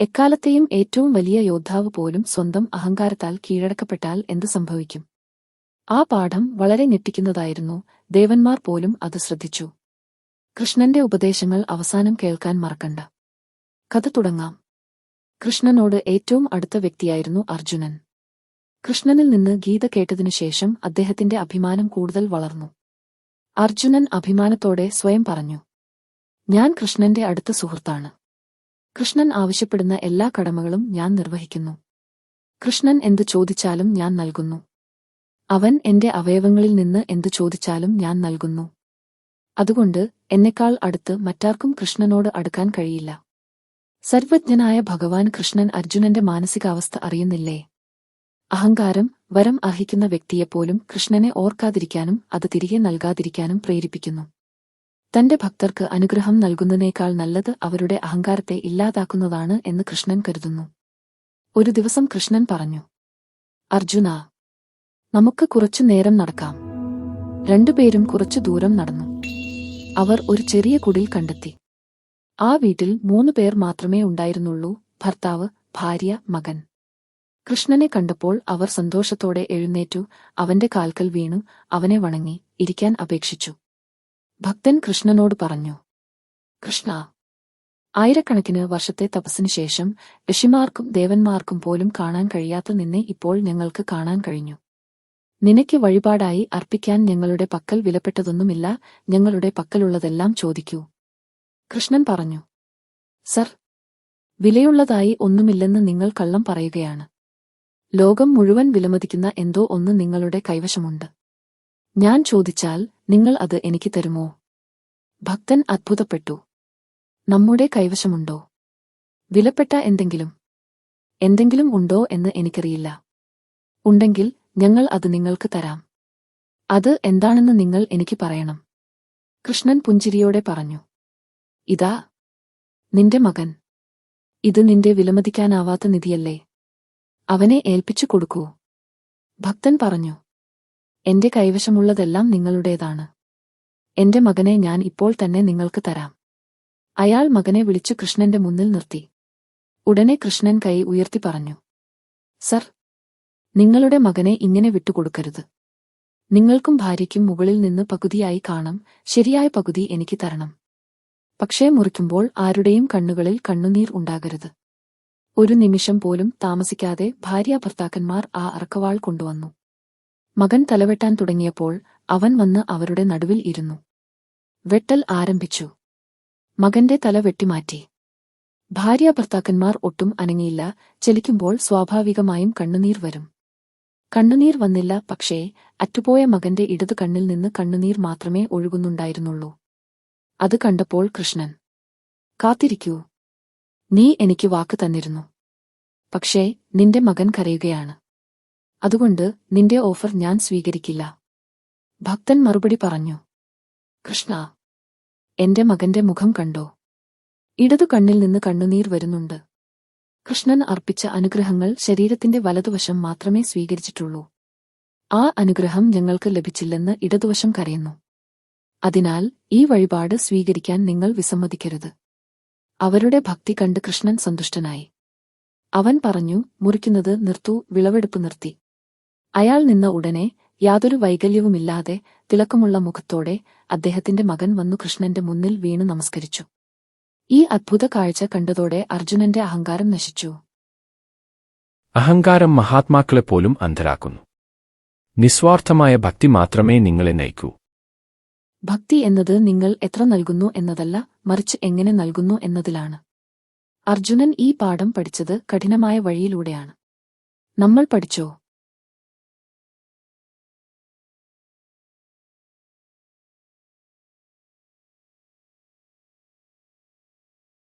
എക്കാലത്തെയും ഏറ്റവും വലിയ യോദ്ധാവ് പോലും സ്വന്തം അഹങ്കാരത്താൽ കീഴടക്കപ്പെട്ടാൽ എന്ത് സംഭവിക്കും? ആ പാഠം വളരെ ഞെട്ടിക്കുന്നതായിരുന്നു. ദേവന്മാർ പോലും അത് ശ്രദ്ധിച്ചു. കൃഷ്ണന്റെ ഉപദേശങ്ങൾ അവസാനം കേൾക്കാൻ മറക്കണ്ട. കഥ തുടങ്ങാം. കൃഷ്ണനോട് ഏറ്റവും അടുത്ത വ്യക്തിയായിരുന്നു അർജുനൻ. കൃഷ്ണനിൽ നിന്ന് ഗീത കേട്ടതിനുശേഷം അദ്ദേഹത്തിന്റെ അഭിമാനം കൂടുതൽ വളർന്നു. അർജുനൻ അഭിമാനത്തോടെ സ്വയം പറഞ്ഞു ഞാൻ കൃഷ്ണന്റെ അടുത്ത സുഹൃത്താണ്. കൃഷ്ണൻ ആവശ്യപ്പെടുന്ന എല്ലാ കടമകളും ഞാൻ നിർവഹിക്കുന്നു. കൃഷ്ണൻ എന്തു ചോദിച്ചാലും ഞാൻ നൽകുന്നു. അവൻ എന്റെ അവയവങ്ങളിൽ നിന്ന് എന്തു ചോദിച്ചാലും ഞാൻ നൽകുന്നു. അതുകൊണ്ട് എന്നെക്കാൾ അടുത്ത് മറ്റാർക്കും കൃഷ്ണനോട് അടുക്കാൻ കഴിയില്ല. സർവജ്ഞനായ ഭഗവാൻ കൃഷ്ണൻ അർജുനന്റെ മാനസികാവസ്ഥ അറിയുന്നില്ലേ? അഹങ്കാരം വരം അർഹിക്കുന്ന വ്യക്തിയെപ്പോലും കൃഷ്ണനെ ഓർക്കാതിരിക്കാനും അത് തിരികെ നൽകാതിരിക്കാനും പ്രേരിപ്പിക്കുന്നു. തന്റെ ഭക്തർക്ക് അനുഗ്രഹം നൽകുന്നതിനേക്കാൾ നല്ലത് അവരുടെ അഹങ്കാരത്തെ ഇല്ലാതാക്കുന്നതാണ് എന്ന് കൃഷ്ണൻ കരുതുന്നു. ഒരു ദിവസം കൃഷ്ണൻ പറഞ്ഞു അർജുന നമുക്ക് കുറച്ചു നേരം നടക്കാം. രണ്ടുപേരും കുറച്ചു ദൂരം നടന്നു. അവർ ഒരു ചെറിയ കുടിൽ കണ്ടെത്തി. ആ വീട്ടിൽ മൂന്നു പേർ മാത്രമേ ഉണ്ടായിരുന്നുള്ളൂ ഭർത്താവ് ഭാര്യ മകൻ. കൃഷ്ണനെ കണ്ടപ്പോൾ അവർ സന്തോഷത്തോടെ എഴുന്നേറ്റു അവന്റെ കാൽക്കൽ വീണു അവനെ വണങ്ങി ഇരിക്കാൻ അപേക്ഷിച്ചു. ഭക്തൻ കൃഷ്ണനോട് പറഞ്ഞു കൃഷ്ണ ആയിരക്കണക്കിന് വർഷത്തെ തപസ്സിനു ശേഷം ഋഷിമാർക്കും ദേവന്മാർക്കും പോലും കാണാൻ കഴിയാത്ത നിന്നെ ഇപ്പോൾ ഞങ്ങൾക്ക് കാണാൻ കഴിഞ്ഞു. നിനക്ക് വഴിപാടായി അർപ്പിക്കാൻ ഞങ്ങളുടെ പക്കൽ വിലപ്പെട്ടതൊന്നുമില്ല ഞങ്ങളുടെ പക്കലുള്ളതെല്ലാം ചോദിക്കൂ. കൃഷ്ണൻ പറഞ്ഞു സർ വിലയുള്ളതായി ഒന്നുമില്ലെന്ന് നിങ്ങൾ കള്ളം പറയുകയാണ്. ലോകം മുഴുവൻ വിലമതിക്കുന്ന എന്തോ ഒന്ന് നിങ്ങളുടെ കൈവശമുണ്ട്. ഞാൻ ചോദിച്ചാൽ നിങ്ങൾ അത് എനിക്ക് തരുമോ? ഭക്തൻ അത്ഭുതപ്പെട്ടു. നമ്മുടെ കൈവശമുണ്ടോ? വിലപ്പെട്ട എന്തെങ്കിലും? എന്തെങ്കിലും ഉണ്ടോ എന്ന് എനിക്കറിയില്ല. ഉണ്ടെങ്കിൽ ഞങ്ങൾ അത് നിങ്ങൾക്ക് തരാം. അത് എന്താണെന്ന് നിങ്ങൾ എനിക്ക് പറയണം. കൃഷ്ണൻ പുഞ്ചിരിയോടെ പറഞ്ഞു. ഇതാ നിന്റെ മകൻ. ഇത് നിന്റെ വിലമതിക്കാനാവാത്ത നിധിയല്ലേ. അവനെ ഏൽപ്പിച്ചു കൊടുക്കൂ. ഭക്തൻ പറഞ്ഞു. എന്റെ കൈവശമുള്ളതെല്ലാം നിങ്ങളുടേതാണ്. എന്റെ മകനെ ഞാൻ ഇപ്പോൾ തന്നെ നിങ്ങൾക്ക് തരാം. അയാൾ മകനെ വിളിച്ചു കൃഷ്ണന്റെ മുന്നിൽ നിർത്തി. ഉടനെ കൃഷ്ണൻ കൈ ഉയർത്തി പറഞ്ഞു. സർ നിങ്ങളുടെ മകനെ ഇങ്ങനെ വിട്ടുകൊടുക്കരുത്. നിങ്ങൾക്കും ഭാര്യയ്ക്കും മുകളിൽ നിന്ന് പകുതിയായി കാണാം ശരിയായ പകുതി എനിക്ക് തരണം. പക്ഷേ മുറിക്കുമ്പോൾ ആരുടെയും കണ്ണുകളിൽ കണ്ണുനീർ ഉണ്ടാകരുത്. ഒരു നിമിഷം പോലും താമസിക്കാതെ ഭാര്യാഭർത്താക്കന്മാർ ആ അറക്കവാൾ കൊണ്ടുവന്നു. മകൻ തലവെട്ടാൻ തുടങ്ങിയപ്പോൾ അവൻ വന്ന് അവരുടെ നടുവിൽ ഇരുന്നു. വെട്ടൽ ആരംഭിച്ചു. മകന്റെ തല വെട്ടിമാറ്റി. ഭാര്യാഭർത്താക്കന്മാർ ഒട്ടും അനങ്ങിയില്ല. ചലിക്കുമ്പോൾ സ്വാഭാവികമായും കണ്ണുനീർ വരും. കണ്ണുനീർ വന്നില്ല പക്ഷേ അറ്റുപോയ മകന്റെ ഇടതു കണ്ണിൽ നിന്ന് കണ്ണുനീർ മാത്രമേ ഒഴുകുന്നുണ്ടായിരുന്നുള്ളൂ. അത് കണ്ടപ്പോൾ കൃഷ്ണൻ കാത്തിരിക്കൂ. നീ എനിക്ക് വാക്ക് തന്നിരുന്നു. പക്ഷേ നിന്റെ മകൻ കരയുകയാണ്. അതുകൊണ്ട് നിന്റെ ഓഫർ ഞാൻ സ്വീകരിക്കില്ല. ഭക്തൻ മറുപടി പറഞ്ഞു കൃഷ്ണ എന്റെ മകന്റെ മുഖം കണ്ടോ? ഇടതു കണ്ണിൽ നിന്ന് കണ്ണുനീർ വരുന്നുണ്ട്. കൃഷ്ണൻ അർപ്പിച്ച അനുഗ്രഹങ്ങൾ ശരീരത്തിന്റെ വലതുവശം മാത്രമേ സ്വീകരിച്ചിട്ടുള്ളൂ. ആ അനുഗ്രഹം ഞങ്ങൾക്ക് ലഭിച്ചില്ലെന്ന് ഇടതുവശം കരയുന്നു. അതിനാൽ ഈ വഴിപാട് സ്വീകരിക്കാൻ നിങ്ങൾ വിസമ്മതിക്കരുത്. അവരുടെ ഭക്തി കണ്ട് കൃഷ്ണൻ സന്തുഷ്ടനായി. അവൻ പറഞ്ഞു മുറിക്കുന്നത് നിർത്തു വിളവെടുപ്പ് നിർത്തി. അയാൾ നിന്ന ഉടനെ യാതൊരു വൈകല്യവുമില്ലാതെ തിളക്കമുള്ള മുഖത്തോടെ അദ്ദേഹത്തിന്റെ മകൻ വന്നു കൃഷ്ണന്റെ മുന്നിൽ വീണു നമസ്കരിച്ചു. ഈ അദ്ഭുത കാഴ്ച കണ്ടതോടെ അർജുനന്റെ അഹങ്കാരം നശിച്ചു. അഹങ്കാരം മഹാത്മാക്കളെ പോലും അന്ധരാക്കുന്നു. നിസ്വാർത്ഥമായ ഭക്തി മാത്രമേ നിങ്ങളെ നയിക്കൂ. ഭക്തി എന്നത് നിങ്ങൾ എത്ര നൽകുന്നു എന്നതല്ല മറിച്ച് എങ്ങനെ നൽകുന്നു എന്നതിലാണ്. അർജുനൻ ഈ പാഠം പഠിച്ചത് കഠിനമായ വഴിയിലൂടെയാണ്. നമ്മൾ പഠിച്ചോ?